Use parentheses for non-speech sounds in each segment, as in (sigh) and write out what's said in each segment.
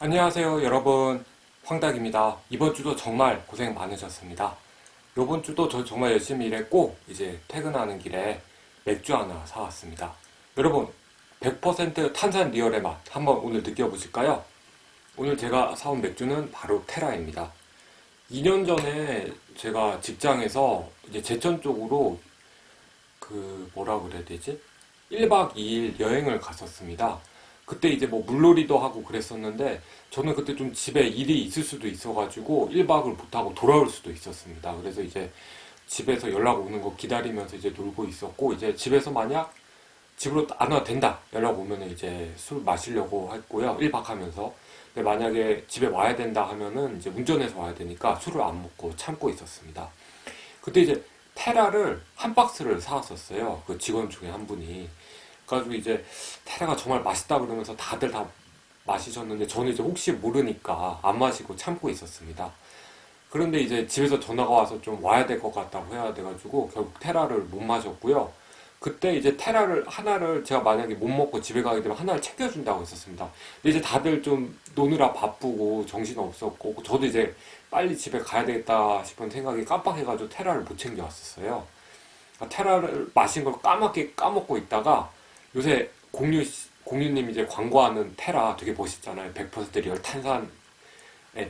안녕하세요 여러분. 황닭입니다. 이번 주도 정말 고생 많으셨습니다. 이번 주도 저 정말 열심히 일했고 이제 퇴근하는 길에 맥주 하나 사왔습니다. 여러분 100% 탄산 리얼의 맛 한번 오늘 느껴보실까요? 오늘 제가 사온 맥주는 바로 테라입니다. 2년 전에 제가 직장에서 이제 제천 쪽으로 그 뭐라 그래야 되지? 1박 2일 여행을 갔었습니다 그때 이제 뭐 물놀이도 하고 그랬었는데 저는 그때 좀 집에 일이 있을 수도 있어가지고 1박을 못하고 돌아올 수도 있었습니다. 그래서 이제 집에서 연락 오는 거 기다리면서 이제 놀고 있었고 이제 집에서 만약 집으로 안 와도 된다 연락 오면은 이제 술 마시려고 했고요. 1박 하면서 근데 만약에 집에 와야 된다 하면은 이제 운전해서 와야 되니까 술을 안 먹고 참고 있었습니다. 그때 이제 테라를 한 박스를 사왔었어요. 그 직원 중에 한 분이. 그래가지고 이제 테라가 정말 맛있다 그러면서 다들 다 마시셨는데 저는 이제 혹시 모르니까 안 마시고 참고 있었습니다. 그런데 이제 집에서 전화가 와서 좀 와야 될 것 같다고 해야 돼가지고 결국 테라를 못 마셨고요. 그때 이제 테라를 하나를 제가 만약에 못 먹고 집에 가게 되면 하나를 챙겨준다고 했었습니다. 근데 이제 다들 좀 노느라 바쁘고 정신 없었고 저도 이제 빨리 집에 가야 되겠다 싶은 생각이 깜빡해가지고 테라를 못 챙겨왔었어요. 그러니까 테라를 마신 걸 까맣게 까먹고 있다가 요새 공유 씨- 공유님 이제 광고하는 테라 되게 멋있잖아요. 100% 리얼 탄산의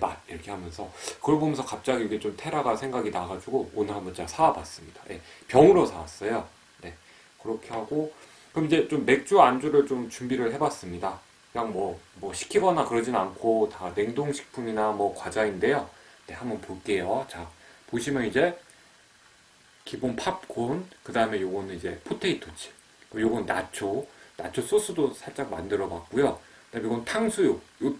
맛 이렇게 하면서 그걸 보면서 갑자기 이게 좀 테라가 생각이 나가지고 오늘 한번 제가 사와봤습니다. 예, 병으로 사왔어요. 네, 그렇게 하고 그럼 이제 좀 맥주 안주를 좀 준비를 해봤습니다. 그냥 뭐, 뭐 시키거나 그러진 않고 다 냉동식품이나 뭐 과자인데요. 네, 한번 볼게요. 자, 보시면 이제 기본 팝콘, 그 다음에 요거는 이제 포테이토 칩, 그리고 요건 나초, 나초 소스도 살짝 만들어 봤고요. 그다음에 이건 탕수육. 요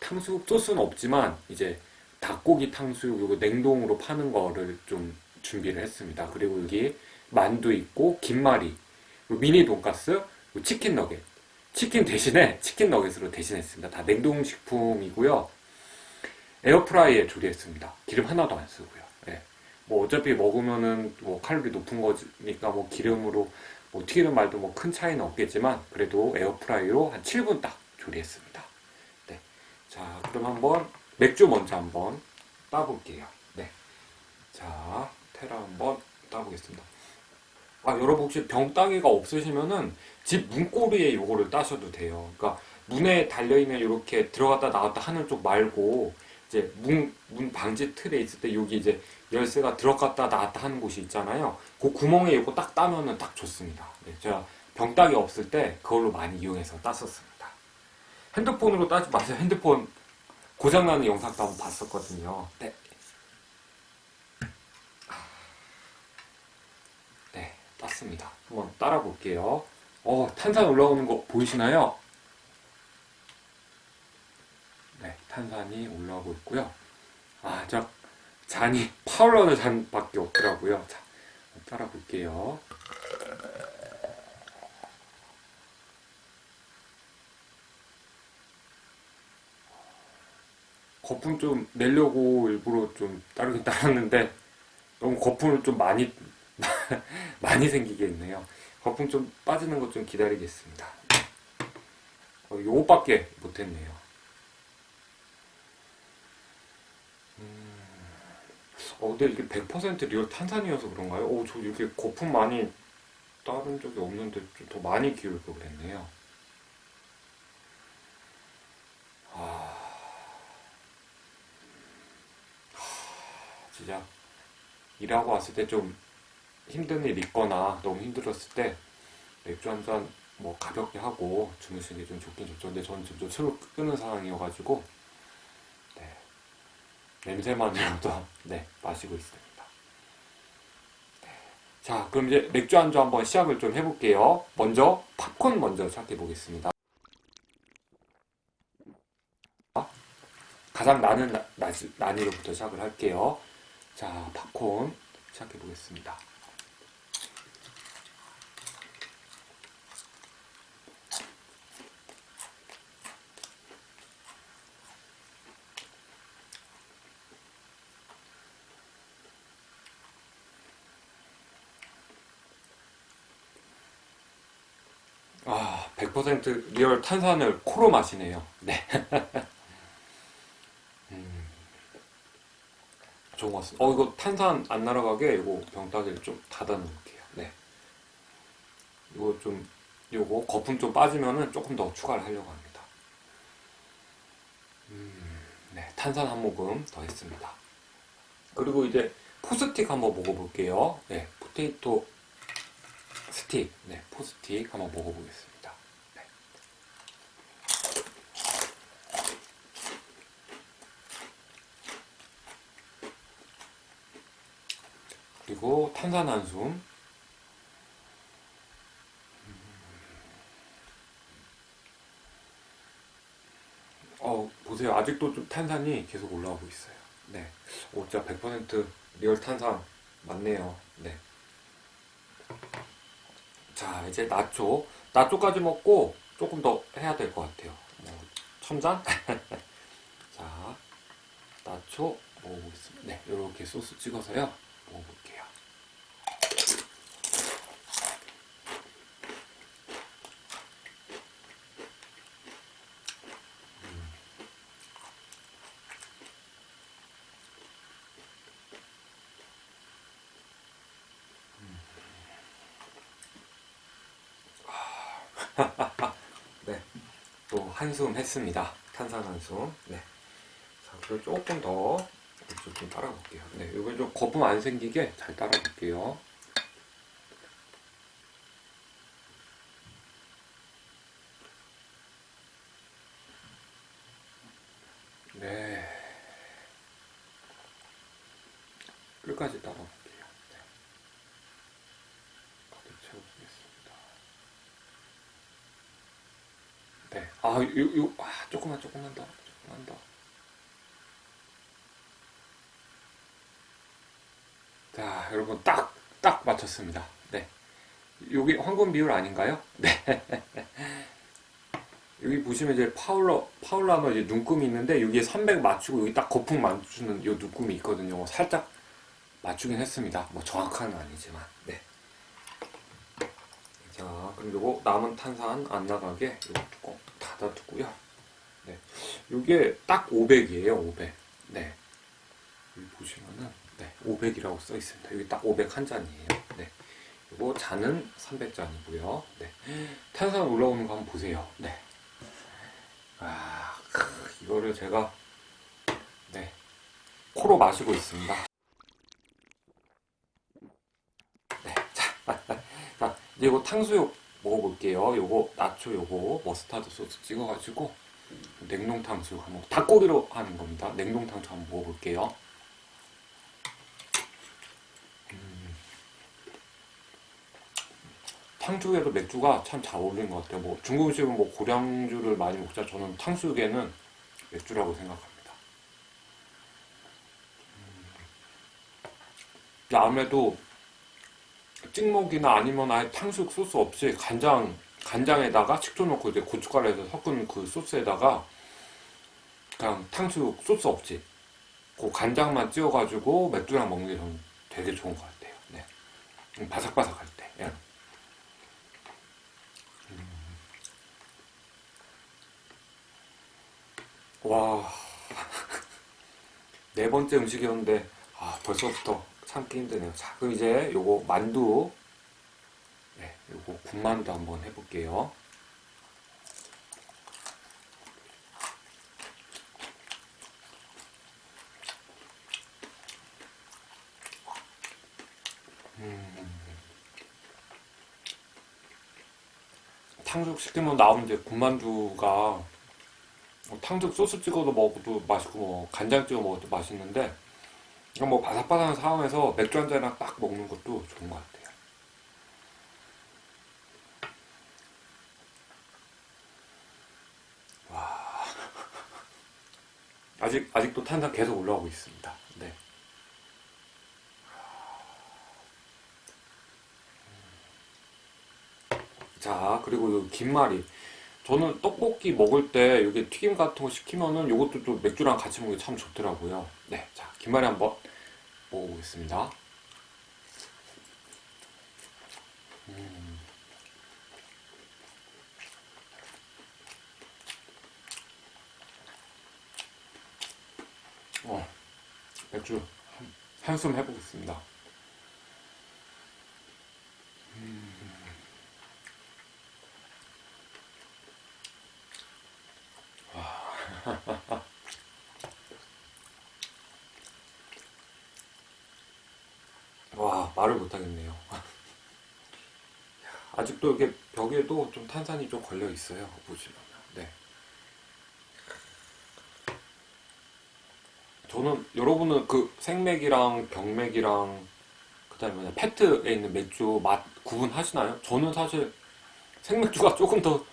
탕수육 소스는 없지만 이제 닭고기 탕수육 요거 냉동으로 파는 거를 좀 준비를 했습니다. 그리고 여기 만두 있고 김말이, 미니 돈가스, 치킨 너겟. 치킨 대신에 치킨 너겟으로 대신했습니다. 다 냉동식품이고요. 에어프라이에 조리했습니다. 기름 하나도 안 쓰고요. 예. 뭐 어차피 먹으면은 뭐 칼로리 높은 거니까 뭐 기름으로 뭐 튀기는 말도 뭐 큰 차이는 없겠지만 그래도 에어프라이로 한 7분 딱 조리했습니다. 네. 자, 그럼 한번 맥주 먼저 한번 따볼게요. 네. 자, 테라 한번 따보겠습니다. 아, 여러분 혹시 병따개가 없으시면은 집 문고리에 요거를 따셔도 돼요. 그러니까 문에 달려있는 이렇게 들어갔다 나왔다 하는 쪽 말고 이제 문, 문 방지 틀에 있을 때 여기 이제 열쇠가 들어갔다 나왔다 하는 곳이 있잖아요. 그 구멍에 이거 딱 따면은 딱 좋습니다. 네, 제가 병따기 없을 때 그걸로 많이 이용해서 땄었습니다. 핸드폰으로 따지 마세요. 핸드폰 고장나는 영상도 한번 봤었거든요. 네. 네, 땄습니다. 한번 따라 볼게요. 어, 탄산 올라오는 거 보이시나요? 네, 탄산이 올라오고 있고요. 아, 저 잔이 파울러는 잔밖에 없더라고요. 자, 따라 볼게요. 거품 좀 내려고 일부러 좀 따르긴 따랐는데 너무 거품을 좀 많이 (laughs) 많이 생기겠네요. 거품 좀 빠지는 것 좀 기다리겠습니다. 어, 요거밖에 못했네요. 어, 근데 이게 100% 리얼 탄산이어서 그런가요? 오, 저 이렇게 거품 많이 따른 적이 없는데 좀 더 많이 기울 걸 그랬네요. 아, 진짜 일하고 왔을 때 좀 힘든 일 있거나 너무 힘들었을 때 맥주 한 잔 뭐 가볍게 하고 주무시는 게 좀 좋긴 좋죠. 근데 저는 지금 좀 술을 끄는 상황이어가지고 네, 냄새만으로도 네, 마시고 있습니다. 자, 그럼 이제 맥주 안주 한번 시작을 좀 해볼게요. 먼저 팝콘 먼저 시작해 보겠습니다. 가장 나- 난이도부터 시작을 할게요. 자, 팝콘 시작해 보겠습니다. 100% 리얼 탄산을 코로 마시네요. 네. (laughs) 음. 좋은 것 같습니다. 어, 이거 탄산 안 날아가게 이거 병따개를 좀 닫아놓을게요. 네. 이거 좀, 이거 거품 좀 빠지면은 조금 더 추가를 하려고 합니다. 음, 네. 탄산 한 모금 더 했습니다. 그리고 이제 포스틱 한번 먹어볼게요. 네. 포테이토 스틱. 네. 포스틱 한번 먹어보겠습니다. 그리고 탄산 한숨. 어, 보세요. 아직도 좀 탄산이 계속 올라오고 있어요. 네. 오, 진짜 100% 리얼 탄산 맞네요. 네. 자, 이제 나초. 나초까지 먹고 조금 더 해야 될 것 같아요. 뭐, 첨단? (laughs) 자, 나초 먹어보겠습니다. 네, 이렇게 소스 찍어서요. 먹어볼게요. 네, 또 한숨 했습니다. 탄산 한숨. 네. 자, 그리고 조금 더 이쪽 좀 따라볼게요. 네, 이거 좀 거품 안 생기게 잘 따라볼게요. 네. 끝까지 따라볼게요. 네. 가득 채워보겠습니다. 네. 아, 요, 요, 아, 조금만, 조금만 더, 조금만 더. 자, 여러분, 딱, 딱 맞췄습니다. 네. 여기 황금 비율 아닌가요? (laughs) 네. 여기 보시면 이제 파울러, 파울라너 이제 눈금이 있는데, 여기에 300 맞추고, 여기 딱 거품 맞추는 요 눈금이 있거든요. 살짝 맞추긴 했습니다. 뭐 정확한 건 아니지만, 네. 자, 요거 남은 탄산 안 나가게 요거 뚜껑 닫아두고요. 네. 요게 딱 500이에요, 500. 네. 여기 보시면은, 네, 500이라고 써 있습니다. 여기 딱 500 한 잔이에요. 네. 요거 잔은 300잔이고요. 네. 탄산 올라오는 거 한번 보세요. 네. 아, 크, 이거를 제가, 네. 코로 마시고 있습니다. 네. 자, (laughs) 자, 이제 이거 탕수육 먹어볼게요. 요거 나초 요거 머스타드 소스 찍어가지고 냉동 탕수육 한번 닭고기로 하는 겁니다. 냉동 탕수육 한번 먹어볼게요. 음. 탕수육에도 맥주가 참 잘 어울리는 것 같아요. 뭐 중국 음식은 뭐 고량주를 많이 먹자 저는 탕수육에는 맥주라고 생각합니다. 음. 아무래도 찍먹이나 아니면 아예 탕수육 소스 없이 간장 간장에다가 식초 넣고 이제 고춧가루 해서 섞은 그 소스에다가 그냥 탕수육 소스 없이 그 간장만 찍어가지고 맥주랑 먹는 게 저는 되게 좋은 것 같아요. 네. 음, 바삭바삭할 때. 예. 음. 와. (laughs) 네 번째 음식이었는데 아, 벌써부터 참기 힘드네요. 자, 그럼 이제 요거 만두, 네, 요거 군만두 한번 해볼게요. 음. 탕수육 시키면 나오는 이제 군만두가 뭐 탕수육 소스 찍어도 먹어도 맛있고 뭐 간장 찍어 먹어도 맛있는데 이건 뭐 바삭바삭한 상황에서 맥주 한 잔이랑 딱 먹는 것도 좋은 것 같아요. 와. (laughs) 아직, 아직도 탄산 계속 올라오고 있습니다. 네. 자, 그리고 요 김말이. 저는 떡볶이 먹을 때 이게 튀김 같은 거 시키면은 이것도 또 맥주랑 같이 먹기 참 좋더라고요. 네. 자, 김말이 한번 먹어보겠습니다. 음. 어, 맥주 한 한숨 해보겠습니다. 와, 말을 못하겠네요. 아직도 이게 벽에도 좀 탄산이 좀 걸려 있어요. 보시면. 네. 저는 여러분은 그 생맥이랑 병맥이랑 그다음에 페트에 있는 맥주 맛 구분하시나요? 저는 사실 생맥주가 조금 더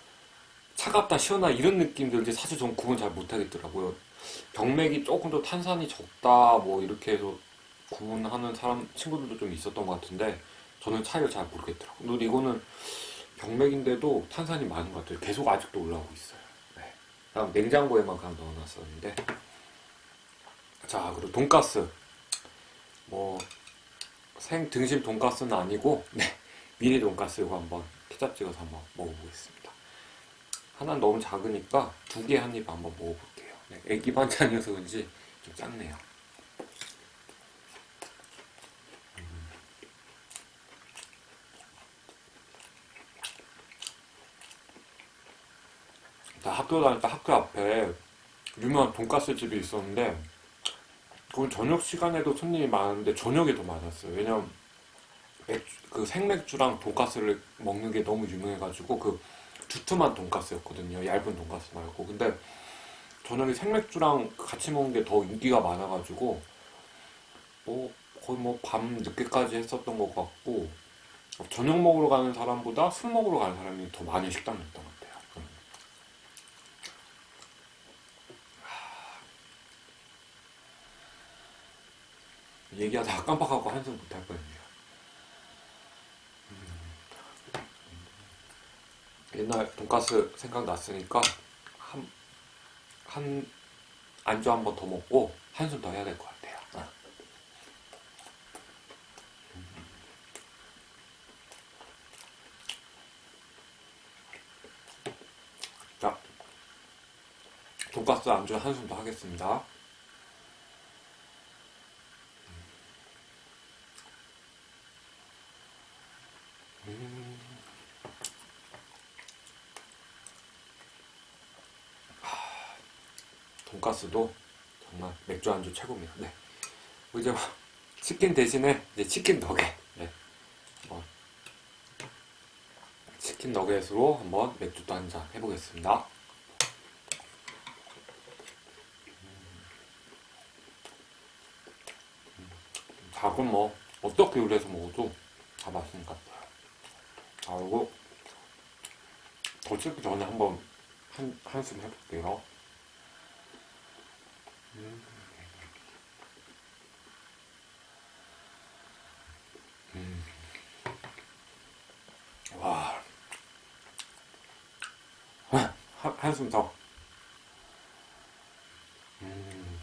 차갑다 시원하다 이런 느낌 들지 사실 전 구분 잘 못하겠더라고요. 병맥이 조금 더 탄산이 적다 뭐 이렇게 해서 구분하는 사람 친구들도 좀 있었던 것 같은데 저는 차이를 잘 모르겠더라고요. 근데 이거는 병맥인데도 탄산이 많은 것 같아요. 계속 아직도 올라오고 있어요. 네. 그다음 냉장고에만 그냥 넣어놨었는데 자 그리고 돈가스 뭐 생 등심 돈가스는 아니고 네 미니 돈가스 이거 한번 케찹 찍어서 한번 먹어보겠습니다. 하나는 너무 작으니까 두 개 한 입 한번 먹어볼게요. 네, 애기 반찬이어서 그런지 좀 작네요. 나 학교 때 학교 앞에 유명한 돈가스 집이 있었는데 그건 저녁 시간에도 손님이 많은데 저녁에 더 많았어요. 왜냐면 맥주, 그 생맥주랑 돈가스를 먹는 게 너무 유명해가지고 그 두툼한 돈가스였거든요. 얇은 돈가스 말고. 근데 저녁에 생맥주랑 같이 먹는 게 더 인기가 많아가지고 뭐 거의 뭐 밤 늦게까지 했었던 것 같고 저녁 먹으러 가는 사람보다 술 먹으러 가는 사람이 더 식당이었던 것 같아요. 음. 얘기하다가 깜빡하고 한숨 못할 뻔했네요. 음. 옛날 돈가스 생각났으니까 한, 한 안주 한 번 더 먹고 한숨 더 해야 될 것 같아요. 아. 자, 돈가스 안주 한숨 더 하겠습니다. 돈가스도 정말 맥주 안주 최고입니다. 네. 이제 뭐 치킨 대신에 이제 치킨 너겟. 네. 뭐 치킨 너겟으로 한번 맥주도 한 잔 해보겠습니다. 닭은 뭐 어떻게 요리해서 먹어도 다 맛있는 것 같아요. 아, 이거 더 찍기 전에 한번 한, 한숨 해볼게요. 음. 와. 아, 한, 한숨 더. 음.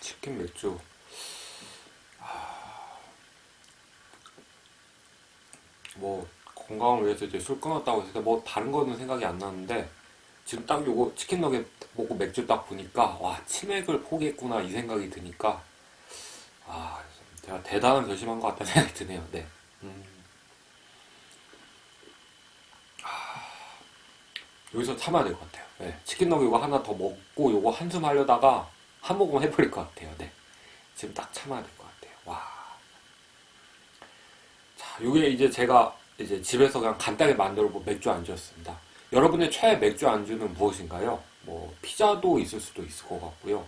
치킨 맥주. 아. 뭐 건강을 위해서 이제 술 끊었다고 해서 뭐 다른 거는 생각이 안 나는데 지금 딱 요거 치킨 너겟 먹고 맥주 딱 보니까 와 치맥을 포기했구나 이 생각이 드니까 아 제가 대단한 결심한 것 같다는 (laughs) 생각이 드네요. 네. 음. 아, 여기서 참아야 될 것 같아요. 네. 치킨 너겟 이거 하나 더 먹고 요거 한숨 하려다가 한 모금 해버릴 것 같아요. 네. 지금 딱 참아야 될 것 같아요. 와. 자, 요게 이제 제가 이제 집에서 그냥 간단히 만들어 본 맥주 안주였습니다. 여러분의 최애 맥주 안주는 무엇인가요? 뭐 피자도 있을 수도 있을 것 같고요.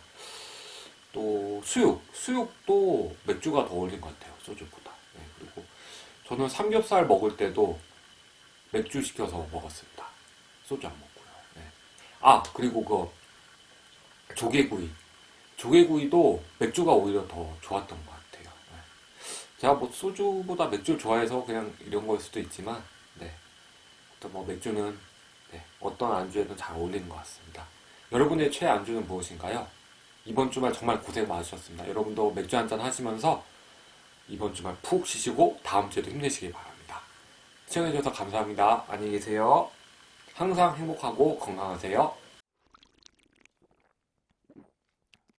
또 수육, 수육도 맥주가 더 어울리는 것 같아요. 소주보다. 네, 그리고 저는 삼겹살 먹을 때도 맥주 시켜서 먹었습니다. 소주 안 먹고요. 네. 아 그리고 그 조개구이, 조개구이도 맥주가 오히려 더 좋았던 것 같아요. 네. 제가 뭐 소주보다 맥주 좋아해서 그냥 이런 거일 수도 있지만, 네. 또 뭐 맥주는 네, 어떤 안주에도 잘 어울리는 것 같습니다. 여러분의 최애 안주는 무엇인가요? 이번 주말 정말 고생 많으셨습니다. 여러분도 맥주 한잔 하시면서 이번 주말 푹 쉬시고 다음 주에도 힘내시기 바랍니다. 시청해주셔서 감사합니다. 안녕히 계세요. 항상 행복하고 건강하세요.